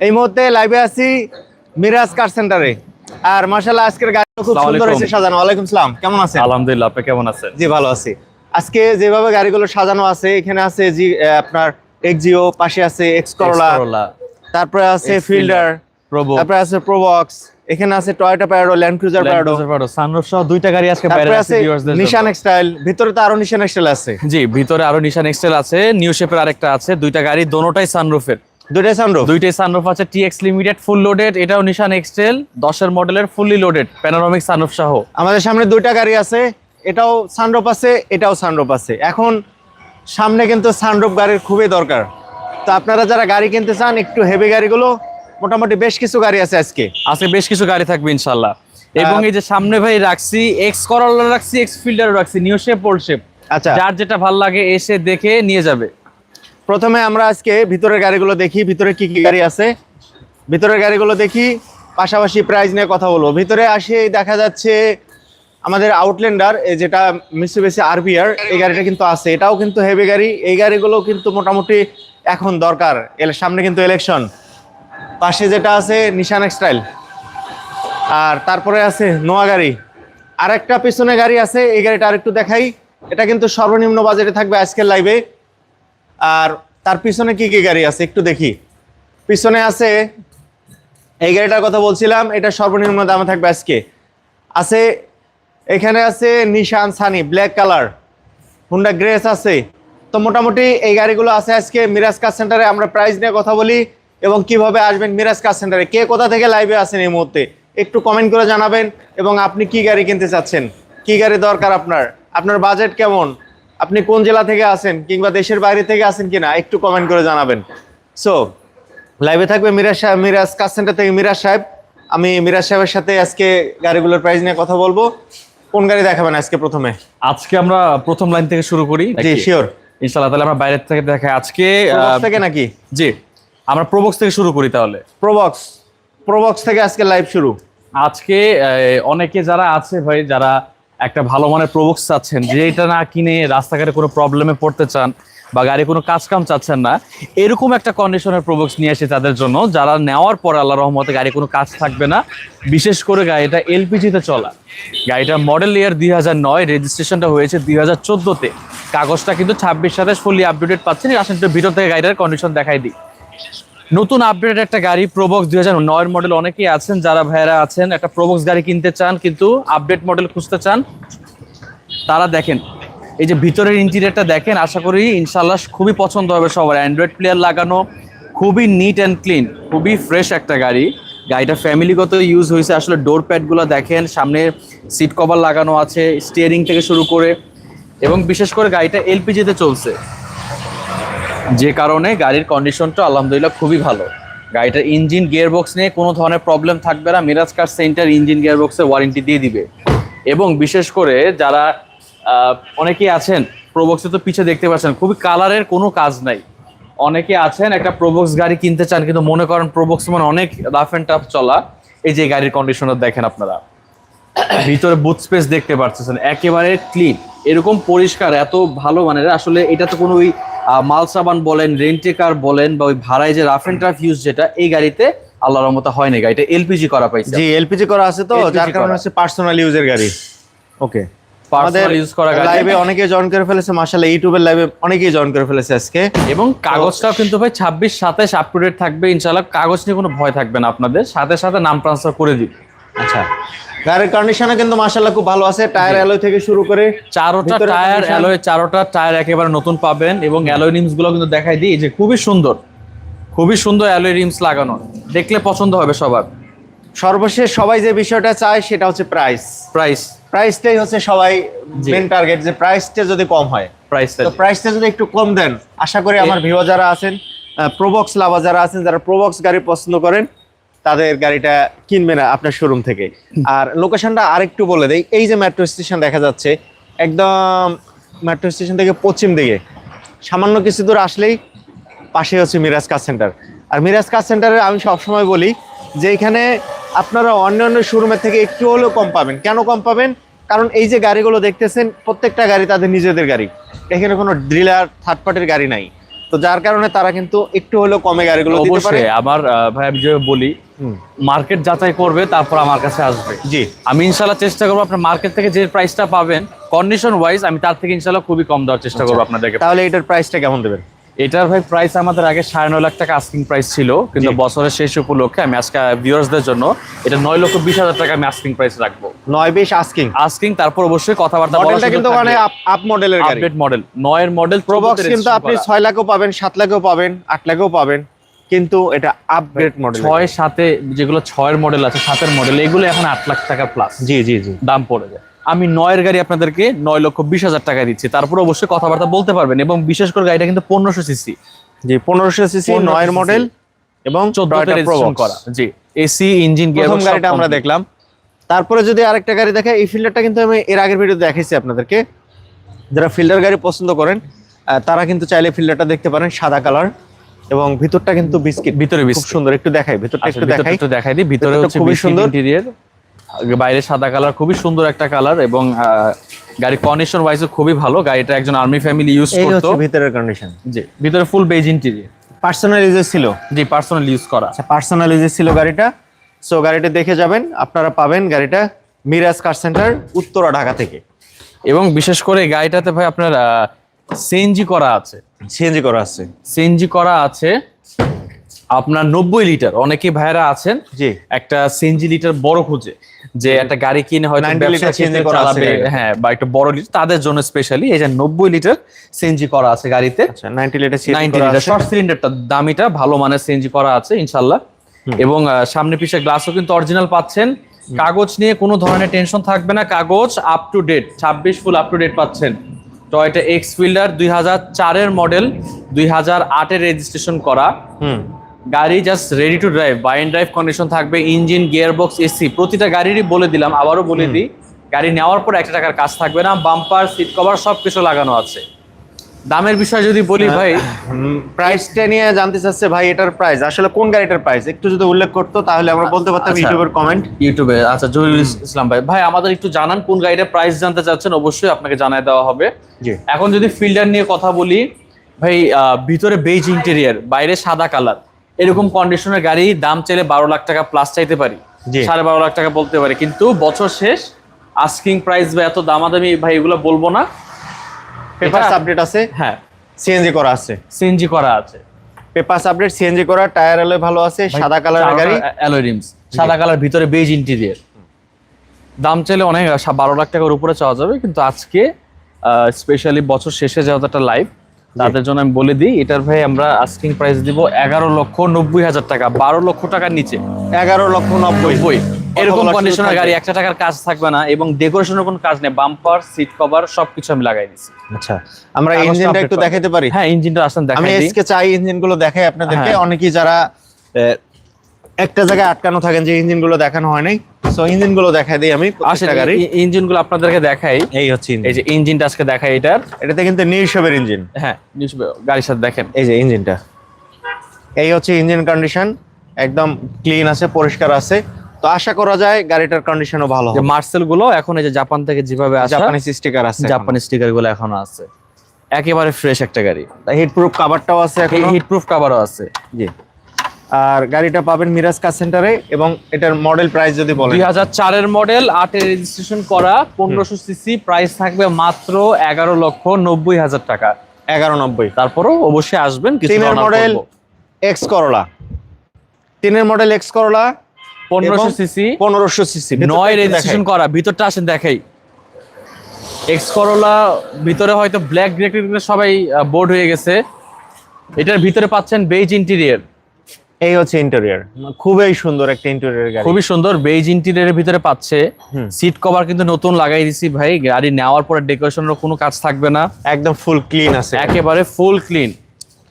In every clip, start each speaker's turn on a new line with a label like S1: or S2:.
S1: এই মুহূর্তে লাইভে আছি মিরাজ কার সেন্টারে আর মাশাআল্লাহ আজকের গাড়ি খুব সুন্দর হয়েছে সাজানো। ওয়ালাইকুম সালাম কেমন আছেন?
S2: আলহামদুলিল্লাহ আপনি কেমন আছেন?
S1: জি ভালো আছি। আজকে যেভাবে গাড়িগুলো সাজানো আছে এখানে আছে জি আপনার এক্সিও পাশে আছে এক্স করলা তারপরে আছে ফিল্ডার
S2: প্রবো
S1: তারপরে আছে প্রোবক্স এখানে আছে Toyota Prado land cruiser Prado
S2: sunroof সহ দুইটা গাড়ি আজকে বাইরে আছে
S1: আছে নিশান এক্সটাইল ভিতরে তো আরও নিশান এক্সটাইল আছে।
S2: জি ভিতরে আরও নিশান এক্সেল আছে নিউ শেপের আরেকটা আছে দুইটা গাড়ি দোনোটাই সানরুফের
S1: দুইটাই সানরুফ
S2: দুইটাই সানরুফ আছে টিএক্স লিমিটেড ফুল লোডেড এটাও নিশান এক্সেল দশের মডেলের ফুললি লোডেড প্যানোরামিক সানরুফ সহ।
S1: আমাদের সামনে দুইটা গাড়ি আছে এটাও সানরুফ আছে এটাও সানরুফ আছে। এখন সামনে কিন্তু সানরুফ গাড়ির খুবই দরকার। তো আপনারা যারা গাড়ি কিনতে চান একটু হেভি গাড়িগুলো মোটামুটি বেশ কিছু গাড়ি আছে আজকে।
S2: আজকে বেশ কিছু গাড়ি থাকবে ইনশাল্লাহ এবং এই যে সামনে ভাই রাখছি এক্স করলা রাখছি এক্স ফিল্ডার রাখছি নিউ শেপ ওল্ড শেপ
S1: আচ্ছা।
S2: যার যেটা ভালো লাগে এসে দেখে নিয়ে যাবে।
S1: প্রথমে আমরা আজকে ভিতরের গাড়িগুলো দেখি, ভিতরে কি কি গাড়ি আছে। ভিতরের গাড়িগুলো দেখি, পাশাপাশি প্রাইস নিয়ে কথা বলব। ভিতরে আসে, দেখা যাচ্ছে আমাদের আউটল্যান্ডার যেটা মিসুবেসি আরবিআর এই গাড়িটা কিন্তু আছে। এটাও কিন্তু হেভি গাড়ি। এই গাড়িগুলো কিন্তু মোটামুটি এখন দরকার। এর সামনে কিন্তু ইলেকশন পাশে যেটা আছে নিশান এক্সটাইল আর তারপরে আছে নোয়া গাড়ি। আর একটা পিছনে গাড়ি আছে, এই গাড়িটা আরেকটু দেখাই। এটা কিন্তু সর্বনিম্ন বাজেটে থাকবে আজকের লাইভে আর তার পিছনে কি কি গাড়ি আছে একটু দেখি। পিছনে আছে, এই গাড়িটার কথা বলছিলাম, এটা সর্বনিম্ন দামে থাকবে আজকে। আছে, এখানে আছে Nissan Sunny, black colour, Honda Grace আছে। তো মোটামুটি এই গাড়িগুলো আছে আজকে মিরাজ কার সেন্টারে, আমরা প্রাইস নিয়ে কথা বলি এবং কীভাবে আসবেন মিরাজ কার সেন্টারে। কে কোথা থেকে লাইভে আসেন এই মুহূর্তে, একটু কমেন্ট করে জানাবেন এবং আপনি কি গাড়ি কিনতে চাচ্ছেন, কি গাড়ি দরকার আপনার আপনার বাজেট কেমন? আপনি কোন জেলা থেকে আসেন কিংবা দেশের বাইরে থেকে আসেন কিনা একটু কমেন্ট করে জানাবেন। সো লাইভে থাকবে মিরাজ সাহেব মিরাজ কার সেন্টার থেকে মিরাজ সাহেব। আমি মিরাজ সাহেবের সাথে আজকে গাড়িগুলোর প্রাইস নিয়ে কথা বলব। কোন গাড়ি দেখাবেন আজকে প্রথমে?
S2: আজকে আমরা প্রথম লাইন থেকে শুরু করি।
S1: জি শিওর
S2: ইনশাল্লাহ তাহলে আমরা বাইরের থেকে দেখাই আজকে
S1: থেকে নাকি?
S2: জি আমরা প্রবক্স থেকে শুরু করি তাহলে।
S1: প্রবক্স প্রবক্স থেকে আজকে লাইভ শুরু।
S2: আজকে অনেকে যারা আছে ভাই যারা একটা ভালো মানের প্রবক্স চাচ্ছেন, যে এটা না কিনে রাস্তাঘাটে কোনো প্রবলেমে পড়তে চান বা গাড়ি কোনো কাজ কাম চাচ্ছেন না, এরকম একটা কন্ডিশনের প্রবক্স নিয়ে আসি তাদের জন্য, যারা নেওয়ার পর আল্লাহ রহমতে গাড়ি কোনো কাজ থাকবে না, বিশেষ করে গাড়িটা এলপিজিতে চলা। গাড়িটা মডেল ইয়ার দুই হাজার নয় রেজিস্ট্রেশনটা হয়েছে দুই হাজার চোদ্দোতে। কাগজটা কিন্তু ছাব্বিশ সাতাশ ফুললি আপডেটেড পাচ্ছেন, আসেন একটু ভিতর থেকে গাড়িটার কন্ডিশন দেখাই দিই। নতুন আপডেট একটা গাড়ি প্রোবক্স দুই হাজার নয়ের মডেল অনেকেই আছেন, যারা ভাইরা আছেন, একটা প্রোবক্স গাড়ি কিনতে চান, কিন্তু আপডেট মডেল খুঁজতে চান, তারা দেখেন, এই যে ভিতরের ইন্টেরিয়রটা দেখেন, আশা করি ইনশাল্লাহ খুবই পছন্দ হবে সবার। অ্যান্ড্রয়েড প্লেয়ার লাগানো, খুবই নিট অ্যান্ড ক্লিন খুবই ফ্রেশ একটা গাড়ি। গাড়িটা ফ্যামিলিগত ইউজ হয়েছে, আসলে ডোর প্যাডগুলো দেখেন, সামনে সিট কভার লাগানো আছে স্টিয়ারিং থেকে শুরু করে, এবং বিশেষ করে গাড়িটা এলপিজিতে চলছে। যে কারণে গাড়ির কন্ডিশনটা আলহামদুলিল্লাহ খুবই ভালো। গাড়িটার ইঞ্জিন গিয়ারবক্স নিয়ে কোনো ধরনের প্রবলেম থাকবে না। মিরাজ কার সেন্টার ইঞ্জিন গিয়ারবক্সের ওয়ারেন্টি দিয়ে দিবে। এবং বিশেষ করে যারা অনেকেই আছেন প্রবক্সে তো পিছে দেখতে পাচ্ছেন, খুবই কালারের কোনো কাজ নাই। অনেকে আছেন, একটা প্রবক্স গাড়ি কিনতে চান, কিন্তু মনে করেন প্রবক্স মানে অনেক রাফ অ্যান্ড টাফ চলা। এই যে গাড়ির কন্ডিশনার দেখেন আপনারা। ভিতরে বুথ স্পেস দেখতে পাচ্ছেন একেবারে ক্লিন এরকম পরিষ্কার, এত ভালো মানের। আসলে এটা তো কোনো ওই আহ, মাল সাবান বলেন রেন্টে কার বলেন বা ওই ভাড়ায় যে রাফ এন্ড টাফ ইউজ যেটা এই গাড়িতে আল্লাহর রহমতে হয় না গাড়িটা। এলপিজি করা পাইছে।
S1: জি এলপিজি করা আছে তো যার কারণে
S2: করা।
S1: হচ্ছে পার্সোনাল ইউজের গাড়ি। ওকে আমাদের
S2: পার্সোনাল ইউজ করা গাড়ি।
S1: লাইভে অনেকে জয়েন করে ফেলেছে মাশাআল্লাহ ইউটিউবের লাইভে অনেকেই জয়েন করে ফেলেছে আজকে।
S2: এবং কাগজটাও কিন্তু ভাই ছাব্বিশ সাতাশ আপ টু ডেট থাকবে ইনশাল্লাহ কাগজ নিয়ে কোনো ভয় থাকবে না আপনাদের। সাথে সাথে নাম ট্রান্সফার করে দিই
S1: আচ্ছা। গাড়ির কন্ডিশনে কিন্তু মাশাআল্লাহ খুব ভালো আছে। টায়ার অ্যালয় থেকে শুরু করে
S2: চারোটা টায়ার অ্যালয় চারোটা টায়ার একেবারে নতুন পাবেন এবং অ্যালয় রিমসগুলো কিন্তু দেখাই দিই যে খুবই সুন্দর খুবই সুন্দর অ্যালয় রিমস লাগানো। দেখলে পছন্দ হবে সবার।
S1: সর্বশেষ সবাই যে বিষয়টা চায় সেটা হচ্ছে প্রাইস
S2: প্রাইস
S1: প্রাইসটাই হচ্ছে সবাই মেন টার্গেট যে প্রাইসটা যদি কম হয়।
S2: প্রাইসটা
S1: তো প্রাইসটা যদি একটু কম দেন আশা করি আমার ভিউ যারা আছেন প্রোবক্স লাভা যারা আছেন যারা প্রোবক্স গাড়ি পছন্দ করেন তাদের গাড়িটা কিনবে না আপনার শোরুম থেকে। আর লোকেশনটা আরেকটু বলে দেই, এই যে মেট্রো স্টেশন দেখা যাচ্ছে, একদম মেট্রো স্টেশন থেকে পশ্চিম দিকে। সামান্য কিছু দূর আসলেই পাশে হচ্ছে মিরাজ কার সেন্টার আর মিরাজ কার সেন্টারে আমি সবসময় বলি যে এখানে আপনারা অন্যান্য শোরুমের থেকে একটু হলেও কম পাবেন। কেন কম পাবেন? কারণ এই যে গাড়িগুলো দেখতেছেন, প্রত্যেকটা গাড়ি তাদের নিজেদের গাড়ি। এখানে কোনো ডিলার থার্ড পার্টির গাড়ি নাই। তো যার কারণে তারা কিন্তু একটু হলেও কমে গাড়িগুলো দিতে পারে।
S2: অবশ্যই আমার ভাই আমি যেভাবে বলি মার্কেট যাচাই করবে তারপর আমার কাছে আসবে।
S1: জি।
S2: আমি ইনশাল্লাহ চেষ্টা করব আপনার মার্কেট থেকে যে প্রাইসটা পাবেন কন্ডিশন ওয়াইজ আমি তার থেকে ইনশাল্লাহ খুবই কম দেওয়ার চেষ্টা করব আপনাদেরকে।
S1: তাহলে এটার প্রাইসটা কেমন দেবেন?
S2: এটার ভাই প্রাইস আমাদের আগে সাড়ে নয় লাখ টাকা আস্কিং প্রাইস ছিল কিন্তু বছরের শেষ উপলক্ষে আমি আজকে ভিউয়ার্সদের জন্য এটা নয় লক্ষ বিশ হাজার টাকা আমি আস্কিং প্রাইস রাখব।
S1: নয় বিশ আস্কিং
S2: আস্কিং তারপর অবশ্যই কথাবার্তা
S1: মডেলটা কিন্তু মানে আপ মডেলের গাড়ি।
S2: আপডেট মডেল নয়ের মডেল
S1: প্রবক্স কিন্তু আপনি ছয় লাখও পাবেন সাত লাখও পাবেন আট লাখও পাবেন কিন্তু এটা আপগ্রেড মডেল
S2: ছয় সাথে যেগুলো ছয়ের মডেল আছে সাতের মডেল এগুলো এখন আট লাখ টাকা প্লাস
S1: জি জি জি।
S2: দাম পড়ে যায়। আমি নয়ের গাড়ি আপনাদেরকে নয় লক্ষ বিশ হাজার টাকা দিচ্ছি। তারপর অবশ্যই কথাবার্তা বলতে পারবেন এবং বিশেষ করে গাড়িটা কিন্তু পনেরোশো সিসি।
S1: জি পনেরোশো সিসি নয়ের মডেল এবং
S2: করা। জি এসি ইঞ্জিন
S1: প্রথম গাড়িটা আমরা দেখলাম। তারপরে যদি আরেকটা গাড়ি দেখে এই ফিল্ডারটা কিন্তু আমি এর আগের ভিডিও দেখাইছি আপনাদেরকে। যারা ফিল্ডার গাড়ি পছন্দ করেন তারা কিন্তু চাইলে ফিল্ডারটা দেখতে পারেন সাদা কালার এবং ভিতরটা কিন্তু বিস্কিট
S2: ভিতরে
S1: খুব সুন্দর একটু দেখাই ভিতরটা
S2: আচ্ছা,
S1: একটু দেখাই।
S2: একটু দেখাই দিই। ভিতরে
S1: খুবই
S2: সুন্দর। ইন্টেরিয়র বাইরে সাদা কালার খুবই সুন্দর একটা কালার এবং গাড়ির কন্ডিশন ওয়াইজও খুবই ভালো। গাড়িটা একজন আর্মি ফ্যামিলি ইউজ করতো।
S1: ভিতরের কন্ডিশন
S2: জি ভিতরে ফুল বেজ ইন্টেরিয়র
S1: পার্সোনাল ছিল।
S2: জি পার্সোনাল ইউজ করা।
S1: আচ্ছা পার্সোনাল ছিল গাড়িটা। সো গাড়িটা দেখে যাবেন আপনারা পাবেন গাড়িটা মিরাজ কার সেন্টার উত্তরা ঢাকা থেকে।
S2: এবং বিশেষ করে গাড়িটাতে ভাই আপনার সিএনজি করা আছে।
S1: সিএনজি করা আছে।
S2: সিএনজি করা আছে আপনার নব্বই লিটার অনেকেই ভাইরা আছেন।
S1: জি।
S2: একটা সিএনজি লিটার বড় খুঁজে। যে একটা গাড়ি কিনে হয়তো
S1: 90
S2: ব্যবসা
S1: লিটার করা আছে
S2: চালাবে হ্যাঁ বা একটা বড় লিটার তাদের জন্য স্পেশালি এই যে নব্বই লিটার সিএনজি করা আছে গাড়িতে।
S1: 90 লিটার
S2: নাইনটি লিটার শর্ট সিলিন্ডারটা দামিটা ভালো মানের সিএনজি করা আছে ইনশাল্লাহ। এবং সামনে পিছে গ্লাসও কিন্তু অরিজিনাল পাচ্ছেন। কাগজ নিয়ে কোনো ধরনের টেনশন থাকবে না। কাগজ আপ টু ডেট ছাব্বিশ ফুল আপ টু ডেট পাচ্ছেন। টয়টা এক্স ফিল্ডার দুই হাজার চারের মডেল দুই হাজার আটের রেজিস্ট্রেশন করা।
S1: হুম।
S2: গাড়ি জাস্ট রেডি টু ড্রাইভ বাইন ড্রাইভ কন্ডিশন থাকবে ইঞ্জিন গিয়ার বক্স এসি প্রতিটা গাড়িরই বলে দিলাম আবারও বলে দিই গাড়ি নেওয়ার পর একটা টাকার কাজ থাকবে না বাম্পার সিট কভার সব কিছু লাগানো আছে। দামের বিষয় যদি বলি ভাই
S1: প্রাইসটা নিয়ে জানতে চাচ্ছে ভাই এটার প্রাইস আসলে কোন গাড়িটার প্রাইস একটু যদি উল্লেখ করতো তাহলে আমরা বলতে পারতাম
S2: আচ্ছা।
S1: ইউটিউবের কমেন্ট
S2: ইউটিউবে আচ্ছা জহিরুল ইসলাম ভাই ভাই আমাদের একটু জানান কোন গাড়িটার প্রাইস জানতে চাচ্ছেন অবশ্যই আপনাকে জানায় দেওয়া হবে। এখন যদি ফিল্ডার নিয়ে কথা বলি ভাই ভিতরে বেজ ইন্টেরিয়ার বাইরে সাদা কালার এরকম কন্ডিশনের গাড়ি দাম চাইলে বারো লাখ টাকা প্লাস চাইতে পারি। সাড়ে বারো লাখ টাকা বলতে পারি। কিন্তু বছর শেষ আস্কিং প্রাইস বা এত দামাদামি ভাই এগুলো বলব না।
S1: পেপারস
S2: এটা-
S1: আপডেট আছে?
S2: হ্যাঁ।
S1: সিএনজি করা আছে।
S2: সিএনজি করা আছে।
S1: পেপারস আপডেট সিএনজি করা টায়ার অ্যালয় ভালো আছে সাদা কালারের গাড়ি।
S2: অ্যালয় রিমস সাদা কালার ভিতরে বেজ ইন্টেরিয়ার দাম চাইলে অনেক বারো লাখ টাকার উপরে চাওয়া যাবে কিন্তু আজকে স্পেশালি বছর শেষে যেহেতু একটা লাইভ তাদের জন্য আমি বলে দিই এটার ভাই আমরা আস্কিং প্রাইস দিব এগারো লক্ষ নব্বই হাজার টাকা বারো লক্ষ টাকার নিচে।
S1: এগারো লক্ষ নব্বই।
S2: বই এরকম কন্ডিশনের গাড়ি একটা টাকার কাজ থাকবে না এবং ডেকোরেশনের কোনো কাজ নেই বাম্পার সিট কভার সবকিছু আমি লাগাই দিচ্ছি
S1: আচ্ছা আমরা ইঞ্জিনটা একটু দেখাতে পারি?
S2: হ্যাঁ ইঞ্জিনটা আসেন
S1: আমি
S2: দেখাই দিই।
S1: এসকে চাই ইঞ্জিনগুলো দেখাই আপনাদেরকে।
S2: হ্যাঁ।
S1: অনেকেই যারা একটা জায়গায় আটকানো থাকেন যে ইঞ্জিনগুলো দেখানো হয় নাই। সো ইঞ্জিনগুলো দেখাই দিই আমি প্রত্যেকটা গাড়ি।
S2: ইঞ্জিনগুলো আপনাদেরকে দেখাই।
S1: এই হচ্ছে
S2: এই যে ইঞ্জিনটা আজকে দেখাই এটার।
S1: এটাতে কিন্তু নিউসবের ইঞ্জিন
S2: হ্যাঁ নিউজ গাড়ির সাথে দেখেন।
S1: এই যে ইঞ্জিনটা এই হচ্ছে ইঞ্জিন কন্ডিশন একদম ক্লিন আছে পরিষ্কার আছে। তো আশা করা যায় গাড়িটার কন্ডিশনও ভালো হবে।
S2: মার্সেলগুলো এখন এই যে জাপান থেকে যেভাবে আসা
S1: জাপানিজ স্টিকার আছে
S2: জাপানি স্টিকারগুলো এখনও আছে। একেবারে ফ্রেশ একটা গাড়ি।
S1: হিট প্রুফ কাভারটাও আছে এখন।
S2: হিট প্রুফ কাভারও আছে।
S1: জি। আর গাড়িটা পাবেন মিরাজ কার সেন্টারে এবং এটার মডেল প্রাইস যদি বলেন।
S2: দুই হাজার চারের মডেল আটের রেজিস্ট্রেশন করা পনেরোশো সিসি প্রাইস থাকবে মাত্র এগারো লক্ষ নব্বই হাজার টাকা।
S1: এগারো নব্বই।
S2: তারপরও অবশ্যই আসবেন
S1: তিনের মডেল এক্স করলা তিনের মডেল এক্স করলা
S2: পনেরোশো সিসি।
S1: পনেরোশো সিসি।
S2: নয় রেজিস্ট্রেশন করা ভিতরটা আসেন দেখাই। এক্স করোলা ভিতরে হয়তো ব্ল্যাক সবাই বোর্ড হয়ে গেছে। এটার ভিতরে পাচ্ছেন বেজ ইন্টেরিয়ার
S1: এই হচ্ছে ইন্টেরিয়র খুবই সুন্দর একটা ইন্টেরিয়র গাড়ি।
S2: খুবই সুন্দর বেজ ইন্টেরিয়রের ভিতরে পাচ্ছে। সিট কভার কিন্তু নতুন লাগাই দিছি ভাই। গাড়ি নেওয়ার পরে ডেকোরেশনের কোনো কাজ থাকবে না।
S1: একদম ফুল ক্লিন আছে।
S2: একেবারে ফুল ক্লিন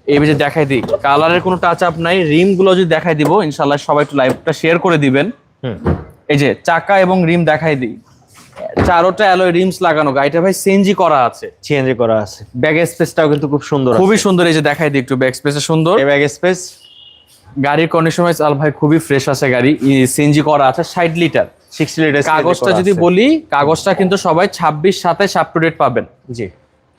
S2: এই যে দেখাই দিই কালারের কোনো টাচ আপ নাই। রিমগুলো যদি দেখাই দিব ইনশাল্লাহ সবাই একটু লাইভটা শেয়ার করে দিবেন।
S1: হুম।
S2: এই যে চাকা এবং রিম দেখাই দিই। চারোটা অ্যালয় রিমস লাগানো গাড়িটা ভাই সিএনজি করা আছে।
S1: সিএনজি করা আছে। ব্যাগ স্পেসটাও কিন্তু খুব সুন্দর
S2: খুবই সুন্দর। এই যে দেখাই দিই একটু ব্যাক স্পেসে সুন্দর।
S1: ব্যাগ স্পেস
S2: গাড়ির কন্ডিশন ওয়াইজ আল ভাই খুবই ফ্রেশ আছে গাড়ি। সিএনজি করা আছে ষাট লিটার
S1: সিক্সটি লিটার
S2: কাগজটা যদি বলি কাগজটা কিন্তু সবাই ছাব্বিশ সাতাইশ আপ টু ডেট পাবেন।
S1: জি।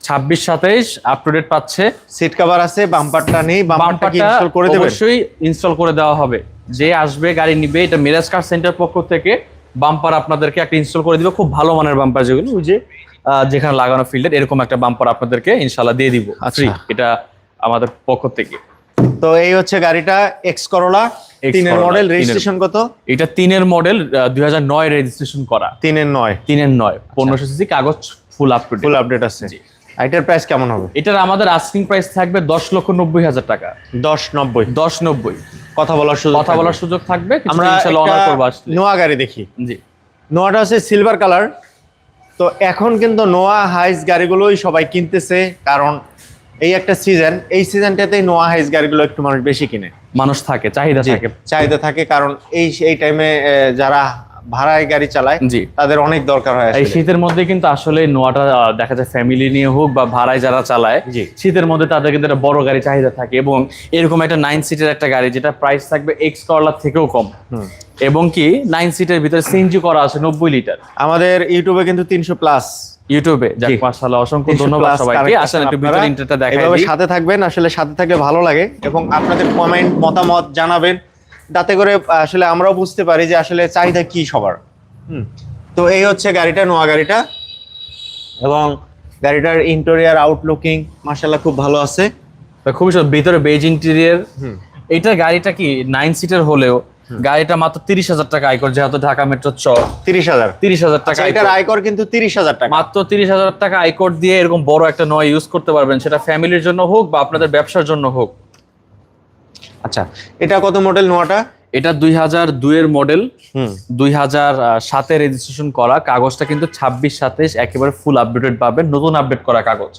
S2: ছাব্বিশ সাতাইশ আপ টু ডেট পাচ্ছে।
S1: সিট কভার আছে বাম্পারটা নেই বাম্পারটা কি ইনস্টল করে দেবেন?
S2: অবশ্যই ইনস্টল করে দেওয়া হবে। যে আসবে গাড়ি নিবে এটা মিরাজ কার সেন্টার পক্ষ থেকে বাম্পার আপনাদেরকে একটা ইনস্টল করে দিবে। খুব ভালো মানের বাম্পার যেগুলো ওই যে যেখানে লাগানো ফিল্ডের এরকম একটা বাম্পার আপনাদেরকে ইনশাল্লাহ দিয়ে দিব।
S1: আচ্ছা।
S2: ফ্রি এটা আমাদের পক্ষ থেকে।
S1: তো এই হচ্ছে গাড়িটা এক্স করোলা তিনের মডেল। রেজিস্ট্রেশন কত?
S2: এটা তিনের মডেল দুই হাজার নয় রেজিস্ট্রেশন করা।
S1: তিনের নয়।
S2: তিনের নয় পনেরোশো সিসি কাগজ full up to
S1: full update আছে। এটার প্রাইস কেমন হবে?
S2: এটার আমাদের আস্কিং প্রাইস থাকবে দশ লক্ষ নব্বই হাজার টাকা।
S1: দশ নব্বই।
S2: দশ নব্বই।
S1: কথা বলার সুযোগ
S2: কথা বলার সুযোগ থাকবে
S1: আমরা নোয়া গাড়ি দেখি।
S2: জি।
S1: নোয়াটা হচ্ছে সিলভার কালার তো এখন কিন্তু নোয়া হাইস গাড়িগুলোই সবাই কিনতেছে কারণ এই একটা সিজন এই সিজনটাতেই নোয়া হাইস গাড়িগুলো একটু মানুষ বেশি কিনে।
S2: মানুষ থাকে চাহিদা থাকে।
S1: চাহিদা থাকে কারণ এই এই টাইমে যারা ভাড়ায় গাড়ি চালায়
S2: জি।
S1: তাদের অনেক দরকার হয়
S2: এই শীতের মধ্যে কিন্তু আসলে নোয়াটা দেখা যায় ফ্যামিলি নিয়ে হোক বা ভাড়ায় যারা চালায়
S1: জি।
S2: শীতের মধ্যে তাদের কিন্তু একটা বড় গাড়ি চাহিদা থাকে এবং এরকম একটা নাইন সিটের একটা গাড়ি যেটা প্রাইস থাকবে এক্স করলার থেকেও কম। এবং কি নাইন সিটের ভিতরে সিএনজি করা আছে নব্বই লিটার
S1: আমাদের ইউটিউবে কিন্তু তিনশো প্লাস
S2: ইউটিউবে যাক মাশাআল্লাহ অসংখ্য ধন্যবাদ সবাইকে। আসেন একটু ভিতরে ইন্টারটা দেখাই দিই
S1: সাথে থাকবেন আসলে সাথে থাকলে ভালো লাগে। এবং আপনাদের কমেন্ট মতামত জানাবেন। যাতে করে আসলে আমরাও বুঝতে পারি যে আসলে চাহিদা কি সবার। হুম। তো এই হচ্ছে গাড়িটা নোয়া গাড়িটা। এবং গাড়িটার ইন্টেরিয়ার আউটলুকিং মার্শাল্লাহ খুব ভালো আছে।
S2: খুবই সুন্দর ভিতরে বেজ ইন্টেরিয়ার
S1: হুম।
S2: এটা গাড়িটা কি নাইন সিটার হলেও গাড়িটা মাত্র তিরিশ হাজার টাকা আয়কর যেহেতু ঢাকা মেট্রো চ
S1: তিরিশ হাজার।
S2: তিরিশ হাজার টাকা
S1: আচ্ছা, এটার
S2: আয়কর।
S1: আয়কর কিন্তু তিরিশ হাজার টাকা।
S2: মাত্র তিরিশ হাজার টাকা আয়কর দিয়ে এরকম বড় একটা নয় ইউজ করতে পারবেন সেটা ফ্যামিলির জন্য হোক বা আপনাদের ব্যবসার জন্য হোক।
S1: আচ্ছা এটা কত মডেল নোয়াটা?
S2: এটা দুই হাজার দুইয়ের মডেল দুই হাজার সাতে রেজিস্ট্রেশন করা। কাগজটা কিন্তু ছাব্বিশ সাতাইশ একেবারে ফুল আপডেটেড পাবেন। নতুন আপডেট করা কাগজ।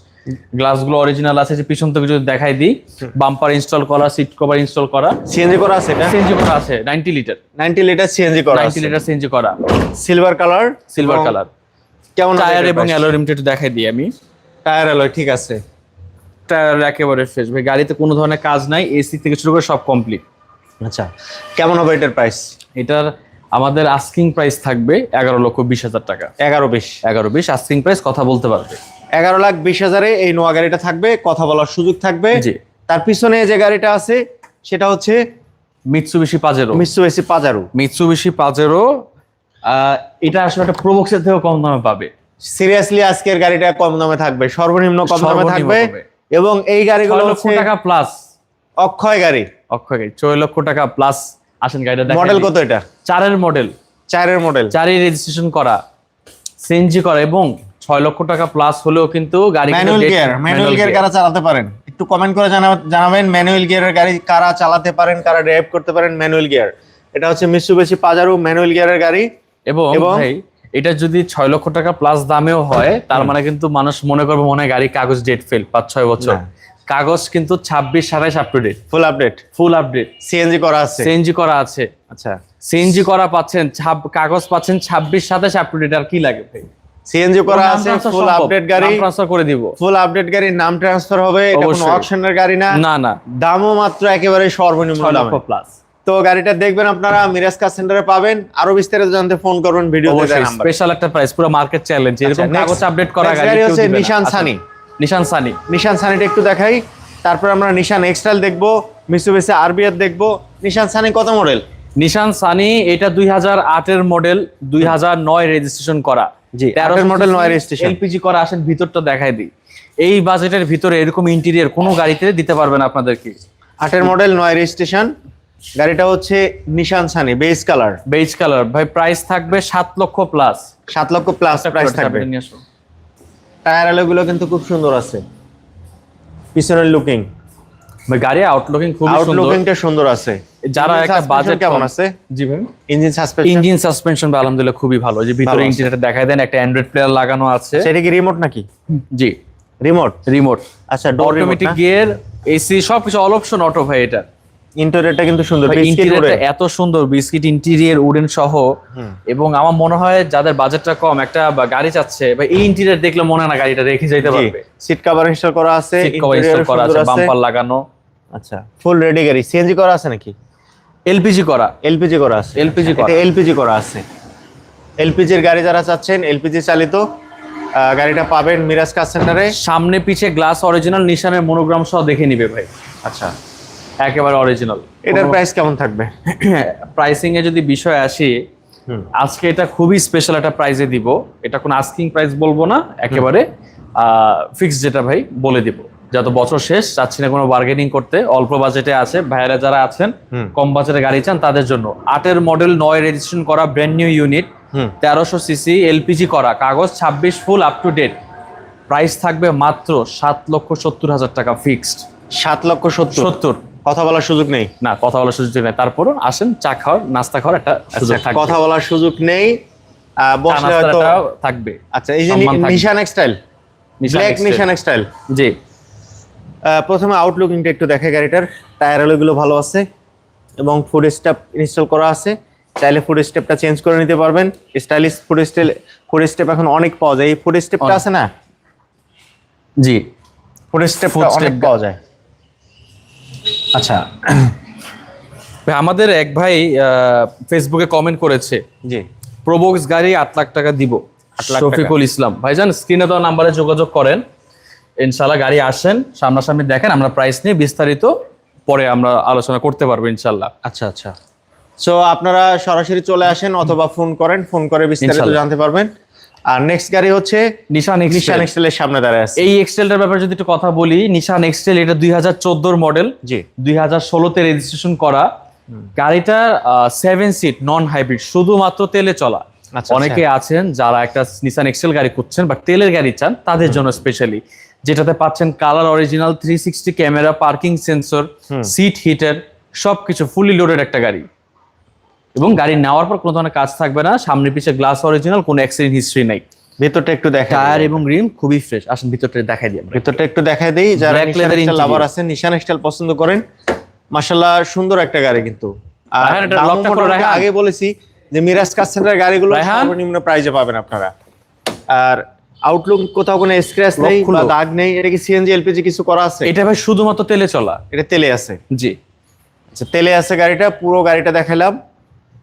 S2: গ্লাসগুলো অরিজিনাল আছে যে পিছন থেকে যদি দেখাই দিই বাম্পার ইনস্টল করা সিট কভার ইনস্টল করা।
S1: সিএনজি করা আছে এটা?
S2: সিএনজি করা আছে ninety litre
S1: ninety litre CNG করা
S2: নাইনটি লিটার সিএনজি করা।
S1: সিলভার কালার
S2: সিলভার কালার
S1: কেমন
S2: টায়ার এবং অ্যালোরিমটা একটু দেখাই দিই আমি।
S1: টায়ার অ্যালয় ঠিক আছে।
S2: টায়ার একেবারে ফ্রেশ ভাই গাড়িতে কোনো ধরনের কাজ নাই এসি থেকে শুরু করে সব কমপ্লিট
S1: আচ্ছা কেমন হবে এটার প্রাইস
S2: এটার আমাদের আস্কিং প্রাইস থাকবে এগারো লক্ষ বিশ হাজার টাকা।
S1: এগারো বিশ।
S2: এগারো বিশ আস্কিং প্রাইস কথা বলতে পারবে।
S1: এগারো লাখ বিশ হাজারে এই নোয়া গাড়িটা থাকবে কথা বলার সুযোগ থাকবে। তার পিছনে যে গাড়িটা আছে সেটা হচ্ছে
S2: Mitsubishi Pajero
S1: Mitsubishi Pajero
S2: Mitsubishi Pajero এটা আসলে একটা প্রবক্সের থেকেও কম দামে পাবে।
S1: সিরিয়াসলি আজকের গাড়িটা কম দামে থাকবে সর্বনিম্ন কম দামে থাকবে। এবং এই গাড়িগুলো হচ্ছে
S2: টাকা প্লাস
S1: অক্ষয় গাড়ি।
S2: অক্ষয় ছয় লক্ষ টাকা প্লাস আসেন গাড়িটা
S1: মডেল কত এটা?
S2: চারের মডেল।
S1: চারের মডেল।
S2: চারই রেজিস্ট্রেশন করা। সিএনজি করা এবং ছয় লক্ষ টাকা প্লাস হলেও কিন্তু গাড়ি
S1: ম্যানুয়াল গিয়ার ম্যানুয়াল গিয়ার কারা চালাতে পারেন? একটু কমেন্ট করে জানাবেন ম্যানুয়াল গিয়ারের গাড়ি কারা চালাতে পারেন কারা ড্রাইভ করতে পারেন ম্যানুয়াল গিয়ার এটা হচ্ছে মিসুবেসি পাজারু ম্যানুয়াল গিয়ারের গাড়ি। এবং
S2: ভাই এটা যদি ছয় লক্ষ টাকা প্লাস দামেও হয় তার মানে কিন্তু মানুষ মনে করবে মনে হয় গাড়ি কাগজ ডেট ফেল পাঁচ ছয় বছর। কাগজ কিন্তু ছাব্বিশ সাতাইশ up to date
S1: full update
S2: full update
S1: CNG করা আছে?
S2: সিএনজি করা আছে।
S1: আচ্ছা।
S2: সিএনজি করা পাচ্ছেন কাগজ পাচ্ছেন ছাব্বিশ সাতাশ আপ টু ডেট আর কি লাগে ভাই?
S1: সিএনজি করা আছে ফুল আপডেট গাড়ি।
S2: ট্রান্সফার করে দিব।
S1: ফুল আপডেট গাড়ির নাম ট্রান্সফার হবে এটা কোনো অকশনের গাড়ি না।
S2: না না।
S1: দামও মাত্র একেবারে সর্বনিম্ন দামে।
S2: প্লাস
S1: তো গাড়িটা দেখবেন আপনারা মিরাজ কার সেন্টারে পাবেন। আরও বিস্তারিত জানতে ফোন করবেন ভিডিও
S2: স্পেশাল একটা প্রাইস পুরো মার্কেট চ্যালেঞ্জ এরকম কাগজ আপডেট করা গাড়ি
S1: হচ্ছে নিশান সানি।
S2: নিশান সানি।
S1: নিশান সানিটা একটু দেখাই। তারপর আমরা নিশান এক্সটাইল দেখব মিসুবিসি আরবিআর দেখব। নিশান সানি কত মডেল
S2: নিশান সানি এটা দুই হাজার আটের মডেল দুই হাজার নয় রেজিস্ট্রেশন করা।
S1: জি, আটের model, নয় registration।
S2: এলপিজি করা আসেন ভিতরটা দেখাই দিই। এই বাজেটের ভিতরে এরকম ইন্টেরিয়ার কোনো গাড়িতে দিতে পারবেন আপনাদেরকে।
S1: আটের মডেল নয় রেজিস্ট্রেশন গাড়িটা হচ্ছে Nissan Sunny base colour
S2: beige colour ভাই প্রাইস থাকবে সাত লক্ষ প্লাস
S1: সাত লক্ষ প্লাস প্রাইস থাকবে। টায়ার আলোগুলো কিন্তু খুব সুন্দর আছে। পিছনের লুকিং
S2: গাড়ি আউটলুকিং খুবই সুন্দর।
S1: আউটলুকিংটা সুন্দর আছে।
S2: যারা একটা বাজেট
S1: কেমন আছে?
S2: জি ভাই।
S1: ইঞ্জিন সাসপেনশন
S2: ইঞ্জিন সাসপেনশন আলহামদুলিল্লাহ খুবই ভালো। যে ভিতরে। ইঞ্জিনটা দেখাই দেন একটা অ্যান্ড্রয়েড প্লেয়ার লাগানো আছে।
S1: সেটা কি রিমোট নাকি?
S2: জি।
S1: রিমোট
S2: রিমোট
S1: আচ্ছা
S2: অটোমেটিক গিয়ার এসি সবকিছু অল অপশন অটো ভাই এটা।
S1: ইন্টেরিয়রটা কিন্তু সুন্দর।
S2: ইন্টেরিয়রটা এত সুন্দর। বিস্কিট ইন্টেরিয়র উডেন সহ। এবং আমার মনে হয় যাদের বাজেটটা কম একটা গাড়ি চাচ্ছে বা এই ইন্টেরিয়র দেখলে মনে না গাড়িটা রেখে যাইতে পারবে।
S1: সিট কভার ইনস্টল করা আছে
S2: সিট কভার ইনস্টল করা আছে বাম্পার লাগানো।
S1: আচ্ছা ফুল রেডি গাড়ি। সিএনজি করা আছে নাকি?
S2: এলপিজি করা।
S1: এলপিজি করা আছে।
S2: LPG করা।
S1: এলপিজি করা আছে। এলপিজির গাড়ি যারা চাচ্ছেন এলপিজি চালিত গাড়িটা পাবেন মিরাজ কার সেন্টারে
S2: সামনে পিছে গ্লাস অরিজিনাল নিশানের মনোগ্রাম সহ দেখে নিবে ভাই।
S1: আচ্ছা।
S2: একেবারে অরিজিনাল
S1: এটার প্রাইস কেমন থাকবে?
S2: প্রাইসিং এ যদি বিষয় আসি আজকে এটা খুবই স্পেশাল একটা প্রাইজে দিব। এটা কোনো আস্কিং প্রাইস বলব না একেবারে ফিক্স যেটা ভাই বলে দিব। যত বছর শেষ চাচ্ছি না কোনো বার্গেনিং করতে অল্প বাজেটে আছে ভাইয়েরা যারা আছেন কম বাজেটে গাড়ি চান তাদের জন্য। আটের মডেল নয় রেজিস্ট্রেশন করা ব্র্যান্ড নিউ ইউনিট তেরোশো সিসি এলপিজি করা কাগজ ছাব্বিশ full up to date price থাকবে মাত্র সাত লক্ষ সত্তর হাজার টাকা ফিক্সড
S1: সাত লক্ষ সত্তর।
S2: সত্তর।
S1: কথা বলার সুযোগ নেই।
S2: না কথা বলার সুযোগ নেই। তারপরও আসেন চা খাওয়ার নাস্তা খাওয়ার একটা সুযোগ
S1: আচ্ছা,
S2: থাকবে।
S1: কথা বলার সুযোগ নেই। বসলে হয়তো
S2: থাকবে।
S1: আচ্ছা এই যে নিশান এক্সটাইল। ব্ল্যাক নিশান এক্সটাইল।
S2: জি।
S1: প্রথমে আউটলুকিংটা একটু দেখে গাড়িটার। টায়ার আলোগুলো ভালো আছে এবং ফুড স্টেপ ইনস্টল করা আছে। চাইলে ফুড স্টেপটা চেঞ্জ করে নিতে পারবেন। Stylish foot step foot step এখন অনেক পাওয়া যায়। এই ফুড স্টেপটা আছে না?
S2: জি।
S1: ফুড স্টেপটা অনেক পাওয়া যায়। আচ্ছা।
S2: আমাদের এক ভাই ফেসবুকে কমেন্ট করেছে
S1: জি।
S2: প্রোবক্স গাড়ি আট লাখ টাকা দিব। শফিকুল ইসলাম। ভাইজান স্ক্রিনে দেওয়া নাম্বারে যোগাযোগ করেন। ইনশাল্লাহ গাড়ি আসেন সামনাসামনি দেখেন আমরা প্রাইস নিয়ে বিস্তারিত পরে আমরা আলোচনা করতে পারব ইনশাল্লাহ
S1: আচ্ছা আচ্ছা। সো আপনারা সরাসরি চলে আসেন অথবা ফোন করেন ফোন করে বিস্তারিত। জানতে পারবেন। আর নেক্সট গাড়ি হচ্ছে
S2: নিশান
S1: নিশান
S2: এক্সটেল
S1: এক্সটেলের সামনে দাঁড়ায় আছে।
S2: এই এক্সটেলটার ব্যাপারে যদি একটু কথা বলি নিশান এক্সটেল এটা দুই হাজার চোদ্দোর মডেল
S1: জি।
S2: দুই হাজার ষোলোতে রেজিস্ট্রেশন করা। গাড়িটা সেভেন সিট নন হাইব্রিড শুধুমাত্র তেলে চলা।
S1: আচ্ছা,
S2: অনেকে আছেন যারা একটা নিসান এক্সেল গাড়ি খুঁজছেন বা তেলের গাড়ি চান তাদের জন্য স্পেশালি যেটাতে পাচ্ছেন colour original three sixty camera parking sensor seat heater সবকিছু ফুলি লোডেড একটা গাড়ি। এবং গাড়ি নেওয়ার পর কোনো ধরনের কাজ থাকবে না। সামনে পিছিয়ে গ্লাস অরিজিনাল কোনো অ্যাক্সিডেন্ট হিস্ট্রি নেই।
S1: ভেতরটা একটু দেখা
S2: টায়ার এবং রিম খুবই ফ্রেশ আসেন ভিতরটা দেখাই দিই আমরা।
S1: ভেতরটা একটু দেখাই দেই। যারা নিশান লাভার আছেন নিশান এক্সটেল পছন্দ করেন মাশাআল্লাহ সুন্দর একটা গাড়ি কিন্তু। আর
S2: লকটা করো, রায়হান।
S1: আগে বলেছি যে মিরাজ কাস্টমারের গাড়িগুলো সর্বনিম্ন প্রাইজে পাবেন আপনারা। আর আউটলুক কোথাও কোনো স্ক্র্যাচ নেই। বা দাগ নেই এটা কি সিএনজি এলপিজি কিছু করা আছে?
S2: এটা ভাই শুধুমাত্র তেলে চলা।
S1: এটা তেলে আছে।
S2: জি।
S1: আচ্ছা তেলে আছে গাড়িটা পুরো গাড়িটা দেখালাম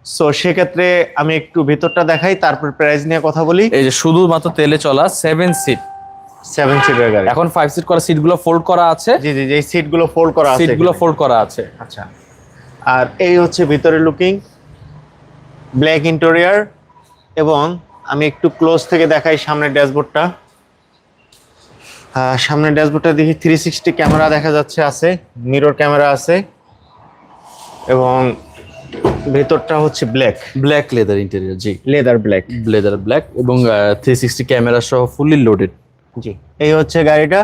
S1: সো সেক্ষেত্রে আমি একটু ভেতরটা দেখাই তারপর প্রাইস নিয়ে কথা বলি।
S2: এই যে শুধুমাত্র তেলে চলা সেভেন সিট
S1: সেভেন সিটের গাড়ি।
S2: এখন ফাইভ সিট করা সিটগুলো ফোল্ড করা আছে।
S1: জি জি এই সিটগুলো ফোল্ড করা আছে
S2: সিটগুলো ফোল্ড করা আছে।
S1: আচ্ছা। আর এই হচ্ছে ভিতরে লুকিং ব্ল্যাক ইন্টেরিয়ার এবং আমি একটু ক্লোজ থেকে দেখাই সামনের ড্যাশবোর্ডটা। সামনের ড্যাশবোর্ডটা দেখি থ্রি সিক্সটি ক্যামেরা দেখা যাচ্ছে আছে মিরর ক্যামেরা আছে এবং ভেতরটা হচ্ছে ব্ল্যাক
S2: ব্ল্যাক লেদার ইন্টেরিয়র জি।
S1: লেদার ব্ল্যাক
S2: লেদার ব্ল্যাক এবং থ্রি সিক্সটি ক্যামেরা সহ ফুললি লোডেড
S1: জি। এই হচ্ছে গাড়িটা।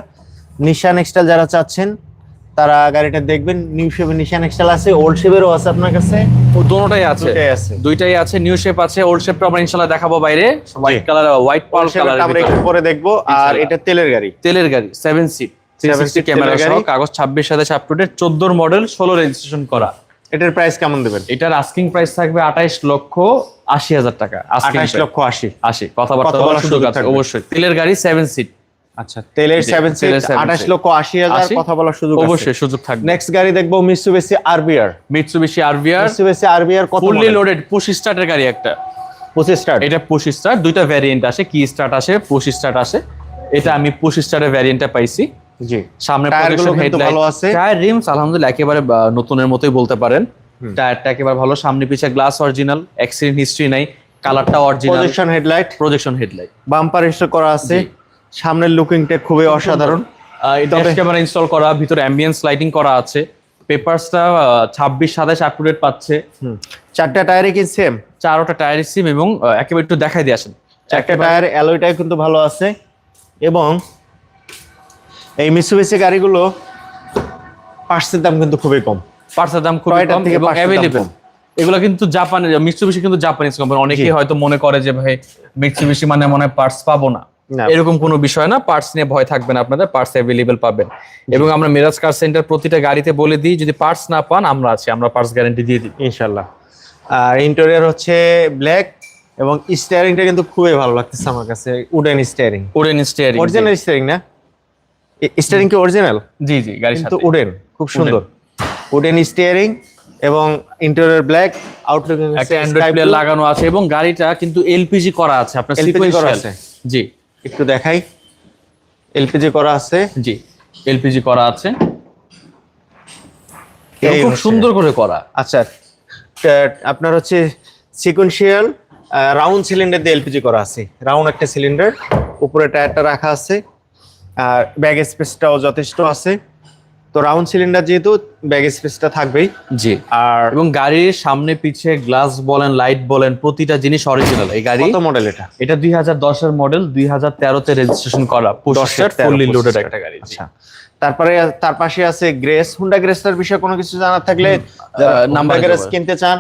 S1: নিশান এক্সটাল যারা চাচ্ছেন তারা গাড়িটা দেখবেন। নিউ শেপের নিশান এক্সটাল আছে ওল্ড শেপেরও আছে আপনার কাছে।
S2: ও দোনোটাই আছে। দুইটাই আছে নিউ শেপ আছে ওল্ড শেপটা আমরা ইনশাআল্লাহ দেখাবো বাইরে। হোয়াইট কালার হোয়াইট পার্ল
S1: শেপেরটা আমরা একটু পরে দেখব। আর এটা তেলের গাড়ি।
S2: তেলের গাড়ি seven seat three
S1: Seven
S2: sixty
S1: seat
S2: camera সহ। কাগজ ছাব্বিশ সাথে আপ টু ডেট চোদ্দোর মডেল ষোলো রেজিস্ট্রেশন করা।
S1: এটার প্রাইস কেমন দেবেন?
S2: এটার আস্কিং প্রাইস থাকবে আঠাইশ লক্ষ আশি হাজার টাকা
S1: আঠাশ লক্ষ আশি।
S2: আশি কথাবার্তা
S1: কথা
S2: বলার সুযোগ আছে অবশ্যই। তেলের গাড়ি সেভেন সিট
S1: আচ্ছা তেলের সেভেন সিট আঠাশ লক্ষ আশি হাজার কথা বলার সুযোগ
S2: অবশ্যই সুযোগ থাকবে।
S1: নেক্সট গাড়ি দেখব মিসুবেসি আরবিআর মিসুবেসি আরবিআর কত
S2: ফুললি লোডেড পুশ স্টার্টের গাড়ি একটা।
S1: পঁচিশ স্টার
S2: এটা পুশ স্টার্ট দুইটা ভ্যারিয়েন্ট আসে কি স্টার্ট আসে পুশ স্টার্ট আসে। এটা আমি পুশ স্টার্টের ভ্যারিয়েন্টটা পাইছি।
S1: জি।
S2: সামনে
S1: টায়ারগুলো কিন্তু ভালো আছে।
S2: টায়ার রিমস আলহামদুলিল্লাহ একেবারে নতুনের মতোই বলতে পারেন। টায়ারটা একেবারে ভালো। সামনে পিছে গ্লাস অরিজিনাল অ্যাক্সিডেন্ট হিস্ট্রি নাই। কালারটা original
S1: projection headlight
S2: projection headlight
S1: bumper install করা আছে। সামনের লুকিংটা খুবই অসাধারণ।
S2: ড্যাশ ক্যামেরা ইনস্টল করা ভিতরে অ্যাম্বিয়েন্স লাইটিং করা আছে। পেপারসটা ছাব্বিশ সাতাশ আপ পাচ্ছে।
S1: চারটা টায়ারে কি সেম
S2: চারোটা টায়ার সিম এবং একেবারে একটু দেখাই দিয়ে আসেন।
S1: চারটা টায়ার অ্যালয়টাই কিন্তু ভালো আছে। এবং এই মিসুবেসি গাড়িগুলো পার্টসের দাম কিন্তু খুবই কম।
S2: পার্সের দাম খুব
S1: টয়টার
S2: কম এবং অ্যাভেলেবেল এগুলো কিন্তু জাপানের মিৎসুবিশি কিন্তু জাপানিজ কোম্পানি অনেকেই হয়তো মনে করে যে ভাই মিৎসুবিশি মানে মনে পার্টস পাবো না।
S1: না।
S2: এরকম কোনো বিষয় না। পার্টস নিয়ে ভয় থাকবে না আপনাদের পার্টস অ্যাভেলেবেল পাবেন। এবং আমরা মিরাজ কার সেন্টার প্রতিটা গাড়িতে বলে দিই যদি পার্টস না পান আমরা আছি। আমরা পার্টস গ্যারান্টি দিয়ে দিই।
S1: ইনশাল্লাহ আর ইন্টেরিয়র হচ্ছে ব্ল্যাক এবং স্টিয়ারিংটা কিন্তু খুবই ভালো লাগতেছে আমার কাছে। Wooden steering
S2: wooden steering
S1: original steering না? স্টিয়ারিং কি অরিজিনাল
S2: জি জি গাড়ির
S1: কিন্তু
S2: সাথে।
S1: উডেন খুব সুন্দর। উডেন স্টিয়ারিং এবং ইন্টেরিয়র ব্ল্যাক আউটলুক
S2: একটা অ্যান্ড্রয়েড প্লেয়ার লাগানো আছে এবং গাড়িটা কিন্তু এলপিজি করা আছে আপনার
S1: LPG করা আছে?
S2: জি।
S1: একটু দেখাই। এলপিজি করা আছে।
S2: জি এলপিজি করা আছে।
S1: এই
S2: খুব সুন্দর করে করা।
S1: আচ্ছা আপনার হচ্ছে সিকোয়েন্সিয়াল রাউন্ড সিলিন্ডার দিয়ে এলপিজি করা আছে। রাউন্ড একটা সিলিন্ডার উপরে টায়ারটা রাখা আছে। আর ব্যাগ স্পেসটাও যথেষ্ট আছে। তো রাউন্ড সিলিন্ডার যেহেতু ব্যাগ স্পেসটা থাকবেই।
S2: জি।
S1: আর
S2: এবং গাড়ির সামনে পিছে গ্লাস বলেন লাইট বলেন প্রতিটা জিনিস অরিজিনাল এই গাড়ি
S1: কত মডেল এটা?
S2: এটা দুই হাজার দশের মডেল দুই হাজার তেরোতে রেজিস্ট্রেশন করা
S1: দশের তেরো,
S2: ফুললি লোডেড একটা গাড়ি
S1: আচ্ছা। তারপরে তার পাশে আছে গ্রেস হুন্ডা গ্রেসটার বিষয়ে কোনো কিছু জানার থাকলে
S2: নাম্বার
S1: গ্রেস কিনতে চান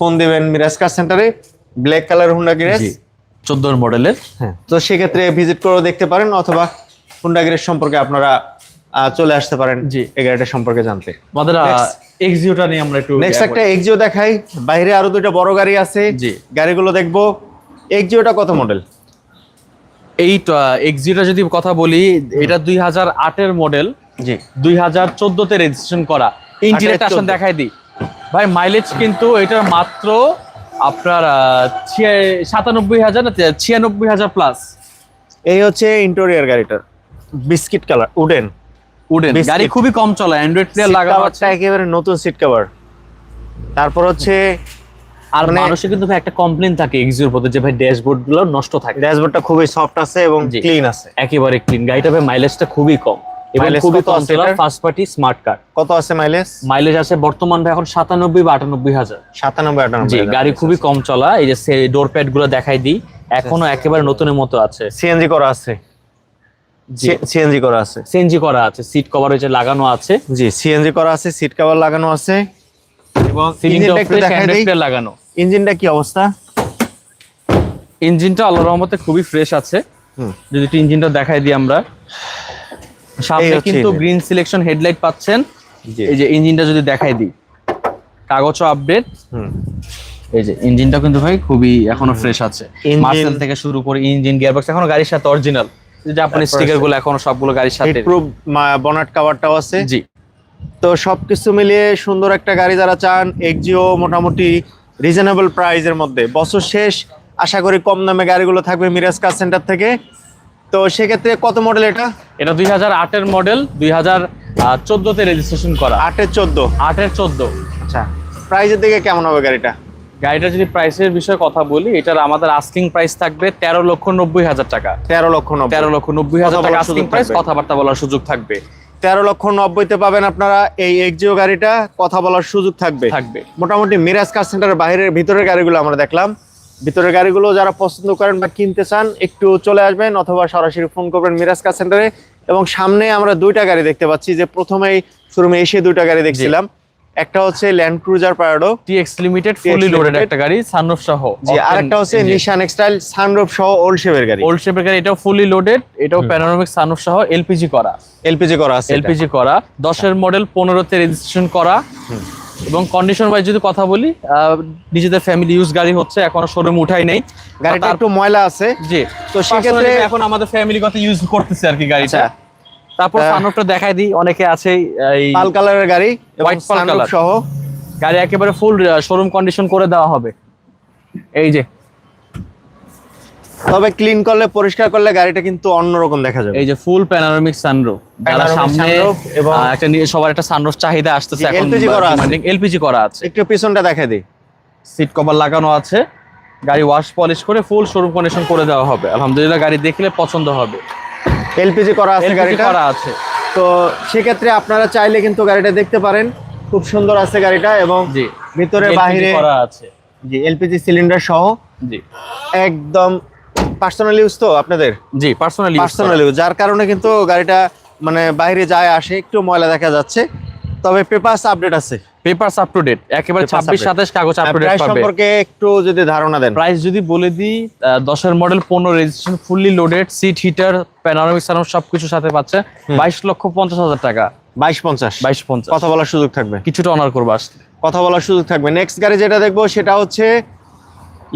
S1: ফোন দিবেন মিরাজ কার সেন্টারে ব্ল্যাক কালার হুন্ডা গ্রেস
S2: জি। চোদ্দোর মডেলের
S1: হ্যাঁ। তো সেক্ষেত্রে ভিজিট করে দেখতে পারেন অথবা হুন্ডা গ্রেস সম্পর্কে আপনারা চলে আসতে পারেন
S2: জি।
S1: এই গাড়িটা সম্পর্কে জানতে।
S2: আমাদের. এক্সিওটা নিয়ে আমরা একটু
S1: নেক্সট একটা এক্সিও দেখাই। বাইরে আরও দুইটা বড় গাড়ি আছে।
S2: জি।
S1: গাড়িগুলো দেখব। এক্সিওটা কত মডেল
S2: এই এক্সিওটা যদি কথা বলি এটা দুই হাজার আটের মডেল
S1: জি।
S2: দুই হাজার চোদ্দতে রেজিস্ট্রেশন করা। আসন
S1: 14
S2: দেখাই দিই। ভাই মাইলেজ কিন্তু এটার মাত্র আপনার সাতানব্বই হাজার না ছিয়ানব্বই হাজার প্লাস
S1: এই হচ্ছে ইন্টেরিয়র গাড়িটার। Biscuit colour wooden.
S2: উডেন গাড়ি খুবই কম চলে অ্যান্ড্রয়েড প্লেয়ার
S1: সিট
S2: লাগানো আছে।
S1: একেবারে নতুন সিট কভার। তারপর হচ্ছে
S2: আর
S1: মানে-
S2: মানুষের কিন্তু ভাই একটা কমপ্লেন থাকে এক্সিওর প্রতি যে ভাই ড্যাশবোর্ডগুলো নষ্ট থাকে।
S1: ড্যাশবোর্ডটা খুবই সফট আছে এবং ক্লিন আছে।
S2: একেবারে ক্লিন গাড়িটা ভাই মাইলেজটা খুবই কম। এবং খুবই কম
S1: এটার?
S2: ফার্স্ট পার্টি স্মার্ট কার
S1: কত আছে মাইলেজ
S2: মাইলেজ আছে বর্তমান ভাই এখন সাতানব্বই বা আটানব্বই হাজার।
S1: সাতানব্বই আটানব্বই
S2: গাড়ি খুবই কম চলা এই যে ডোর প্যাডগুলো দেখাই দিই এখনও একেবারে নতুনের মতো আছে।
S1: সিএনজি করা আছে। সিএনজি করা আছে।
S2: সিএনজি করা আছে সিট কভার হয়েছে লাগানো আছে।
S1: জি সিএনজি করা আছে সিট কভার লাগানো আছে। এবং ইঞ্জিনটা একটু দেখাই দেই।
S2: লাগানো।
S1: ইঞ্জিনটা কি অবস্থা?
S2: ইঞ্জিনটা আল্লাহ রহমতে খুবই ফ্রেশ আছে। যদি একটু ইঞ্জিনটা দেখাই দিই আমরা। সামনে কিন্তু গ্রিন সিলেকশন হেডলাইট পাচ্ছেন। এই যে ইঞ্জিনটা যদি দেখাই দিই। কাগজও আপডেট
S1: হুম।
S2: এই যে ইঞ্জিনটা কিন্তু ভাই খুবই এখনও ফ্রেশ আছে। মার্সেল থেকে শুরু করে ইঞ্জিন গিয়ারবক্স এখনও গাড়ির সাথে অরিজিনাল জাপানি স্টিকারগুলো এখনও সবগুলো গাড়ির সাথে।
S1: হিটপ্রুফ বনাট কভারটাও আছে।
S2: জি।
S1: তো সবকিছু মিলিয়ে সুন্দর একটা গাড়ি যারা চান এক্সিও মোটামুটি রিজনেবল প্রাইসের মধ্যে। বছর শেষ আশা করি কম দামে গাড়িগুলো থাকবে মিরাজ কার সেন্টার থেকে। তো সেক্ষেত্রে কত মডেল এটা?
S2: এটা দুই হাজার আটের মডেল দুই হাজার চোদ্দতে রেজিস্ট্রেশন করা।
S1: আটের চোদ্দ।
S2: আটের চোদ্দ।
S1: আচ্ছা। প্রাইসের দিকে কেমন হবে গাড়িটা?
S2: গাড়িটা যদি প্রাইসের বিষয়ে কথা বলি এটার আমাদের আস্কিং প্রাইস থাকবে তেরো লক্ষ নব্বই হাজার টাকা।
S1: তেরো লক্ষ
S2: তেরো লক্ষ নব্বই হাজার টাকা আস্কিং প্রাইস কথাবার্তা বলার সুযোগ থাকবে।
S1: তেরো লক্ষ নব্বইতে পাবেন আপনারা এই এক্সিও গাড়িটা কথা বলার সুযোগ থাকবে।
S2: থাকবে।
S1: মোটামুটি মিরাজ কার সেন্টারের বাইরের ভিতরের গাড়িগুলো আমরা দেখলাম। ভিতরের গাড়িগুলো যারা পছন্দ করেন বা কিনতে চান একটু চলে আসবেন অথবা সরাসরি ফোন করবেন মিরাজ কার সেন্টারে এবং সামনে আমরা দুইটা গাড়ি দেখতে পাচ্ছি যে প্রথমেই শোরুমে এসে দুইটা গাড়ি দেখছিলাম। একটা হচ্ছে Land Cruiser Prado
S2: TX limited fully loaded একটা গাড়ি সানরুফ সহ।
S1: জি আর একটা হচ্ছে নিশান এক্সটাইল সানরুফ সহ ওল্ড শেপের গাড়ি।
S2: ওল্ড শেপের গাড়ি এটাও ফুলি লোডেড এটাও প্যানোরামিক সানরুফ সহ এলপিজি করা।
S1: এলপিজি করা আছে
S2: এলপিজি করা দশের মডেল পনেরোতে রেজিস্ট্রেশন করা। এবং কন্ডিশন ওয়াইজ যদি কথা বলি নিজেদের ফ্যামিলি ইউজ গাড়ি হচ্ছে এখনও শোরুম উঠাই নেই।
S1: গাড়িটা একটু ময়লা আছে।
S2: জি।
S1: তো
S2: তো
S1: সেক্ষেত্রে-
S2: এখন আমাদের ফ্যামিলিগত ইউজ করতেছে আর কি গাড়িটা।
S1: আচ্ছা।
S2: তারপর
S1: আহ,
S2: সানরুফটা দেখাই দিই অনেকে আছে এই
S1: পাল কালারের গাড়ি
S2: White পাল
S1: সহ।
S2: গাড়ি একেবারে ফুল শোরুম কন্ডিশন করে দেওয়া হবে। এই যে।
S1: তবে ক্লিন করলে পরিষ্কার করলে গাড়িটা কিন্তু অন্যরকম দেখা যাবে।
S2: এই যে ফুল প্যানোরামিক সানরুফ যারা সামনে
S1: এবং-
S2: একটা নিয়ে- সবার একটা সানরুফ চাহিদা আসতেছে এখন
S1: LPG করা আছে।
S2: এলপিজি করা আছে।
S1: একটু পিছনটা দেখা দিই।
S2: সিট কভার লাগানো আছে। গাড়ি ওয়াশ পলিশ করে ফুল শোরুম কন্ডিশন করে দেওয়া হবে। আলহামদুলিল্লাহ গাড়ি দেখলে পছন্দ হবে।
S1: এলপিজি করা আছে গাড়িটা।
S2: করা আছে।
S1: তো সেক্ষেত্রে আপনারা চাইলে কিন্তু গাড়িটা দেখতে পারেন। খুব সুন্দর আছে গাড়িটা এবং
S2: জি।
S1: ভিতরে বাইরে
S2: করা আছে।
S1: জি এলপিজি সিলিন্ডার সহ।
S2: জি।
S1: একদম পার্সোনাল ইউজ তো আপনাদের?
S2: জি পার্সোনালি
S1: পার্সোনাল ইউজ যার কারণে কিন্তু গাড়িটা মানে বাইরে যায় আসে একটু ময়লা দেখা যাচ্ছে। তবে পেপারস আপডেট আছে।
S2: পেপারস আপ টু ডেট একেবারে
S1: Papers
S2: ছাব্বিশ
S1: update।
S2: সাতাশ কাগজ আপ টু ডেট
S1: প্রাইস
S2: পাবে।
S1: সম্পর্কে একটু যদি ধারণা দেন।
S2: প্রাইস যদি বলে দিই আহ, দশের মডেল পনেরো registration fully loaded seat heater panoramic sound সবকিছু সাথে পাচ্ছে। বাইশ লক্ষ পঞ্চাশ হাজার টাকা।
S1: বাইশ পঞ্চাশ।
S2: বাইশ পঞ্চাশ।
S1: কথা বলার সুযোগ থাকবে।
S2: কিছুটা অনার করব আসলে
S1: কথা বলার সুযোগ থাকবে। নেক্সট গাড়ি যেটা দেখব সেটা হচ্ছে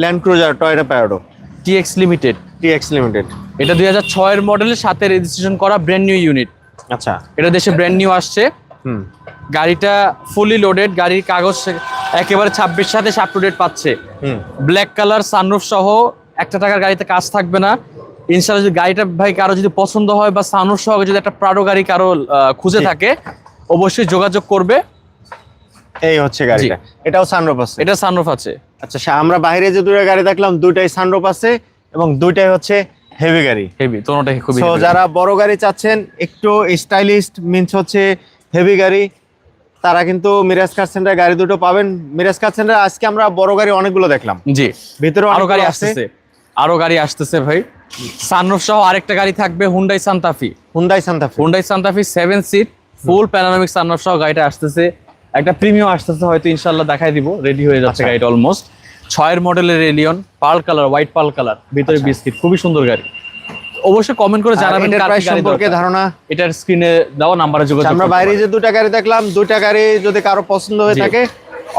S1: Land Cruiser Toyota Prado
S2: TX limited
S1: TX limited
S2: এটা দুই হাজার ছয়ের মডেলের সাথে রেজিস্ট্রেশন করা ব্র্যান্ড নিউ ইউনিট
S1: আচ্ছা।
S2: এটা দেশে ব্র্যান্ড নিউ আসছে। গাড়িটা ফুলি লোডেড গাড়ির কাগজ একেবারে ছাব্বিশ সাথে আপ টু ডেট পাচ্ছে।
S1: হুম।
S2: ব্ল্যাক কালার সানরুফ সহ একটা টাকার গাড়িতে কাজ থাকবে না। ইনশাআল্লাহ যদি গাড়িটা ভাই কারও যদি পছন্দ হয় বা সানুর সহ যদি একটা প্রাডো গাড়ি কারও খুঁজে থাকে অবশ্যই যোগাযোগ করবে।
S1: এই হচ্ছে গাড়িটা। এটাও সানরুফ আছে।
S2: এটা সানরুফ আছে।
S1: আচ্ছা আমরা বাইরে যে দুটো গাড়ি দেখলাম দুইটাই সানরুফ আছে এবং দুইটাই হচ্ছে হেভি গাড়ি।
S2: হেভি তোনোটাই খুবই
S1: যারা বড় গাড়ি চাচ্ছেন একটু স্টাইলিস্ট মিনস হচ্ছে হেভি গাড়ি তারা কিন্তু মিরাজ কার সেন্টার গাড়ি দুটো পাবেন। মিরাজ কার সেন্টার আজকে আমরা বড় গাড়ি অনেকগুলো দেখলাম।
S2: জি
S1: ভিতরে আরও
S2: গাড়ি আসতেছে আরও গাড়ি আসতেছে ভাই। সানরুফ সহ আরেকটা গাড়ি থাকবে Hyundai Santa Fe
S1: Hyundai Santa Fe
S2: Hyundai Santa Fe seven seat full panoramic sunroof সহ গাড়িটা আসতেছে। একটা প্রিমিয়াম আসতেছে হয়তো ইনশাল্লাহ দেখাই দিব। রেডি হয়ে যাচ্ছে
S1: আচ্ছা।
S2: গাড়িটা অলমোস্ট ছয়ের মডেলের রেলিয়ন pearl colour white pearl colour ভিতরে
S1: আচ্ছা।
S2: বিস্কিট খুবই সুন্দর গাড়ি। অবশ্যই কমেন্ট করে জানাবেন
S1: প্রাইস সম্পর্কে ধারণা।
S2: এটার স্ক্রিনে দেওয়া নাম্বারে যোগাযোগ
S1: আচ্ছা, আমরা বাইরে যে দুটা গাড়ি দেখলাম দুইটা গাড়ি যদি কারও পছন্দ হয়ে থাকে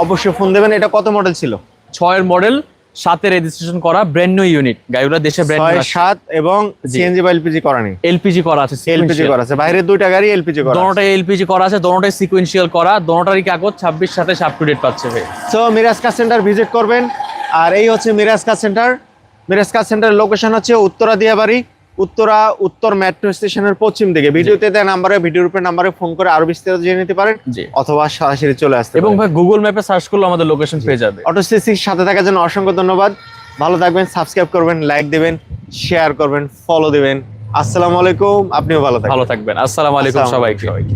S1: অবশ্যই ফোন দেবেন। এটা কত মডেল ছিল?
S2: ছয়ের মডেল সাথে রেজিস্ট্রেশন করা ব্র্যান্ড নিউ ইউনিট গাড়িগুলো দেশে ব্র্যান্ড
S1: ছয় সাত এবং
S2: জি।
S1: সিএনজি বা এলপিজি করা নেই।
S2: এলপিজি করা আছে
S1: এলপিজি করা আছে। বাইরের দুইটা গাড়ি এলপিজি করা
S2: দোনোটাই এলপিজি করা আছে দোনোটাই সিকোয়েন্সিয়াল করা দোনোটারই কাগজ ছাব্বিশ সাথে আপ টু ডেট পাচ্ছে ভাই।
S1: So Miraj car centre visit করবেন। আর এই হচ্ছে Miraj car centre Miraj car centre location হচ্ছে উত্তরা দিয়াবাড়ি উত্তরা উত্তর মেট্রো স্টেশনের পশ্চিম দিকে। ভিডিওতে দেওয়া নাম্বারে ভিডিও রূপে নাম্বারে ফোন করে আরও বিস্তারিত জেনে নিতে পারেন অথবা সরাসরি চলে আসতে
S2: এবং ভাই গুগল ম্যাপে সার্চ করলে আমাদের লোকেশন পেয়ে যাবে।
S1: অটো সিসির সাথে থাকার জন্য অসংখ্য ধন্যবাদ। ভালো থাকবেন সাবস্ক্রাইব করবেন লাইক দেবেন শেয়ার করবেন ফলো দিবেন। আসসালামু আলাইকুম আপনিও ভালো থাকবেন।
S2: ভালো থাকবেন। আসসালামু আলাইকুম
S1: সবাইকে
S2: সবাইকে।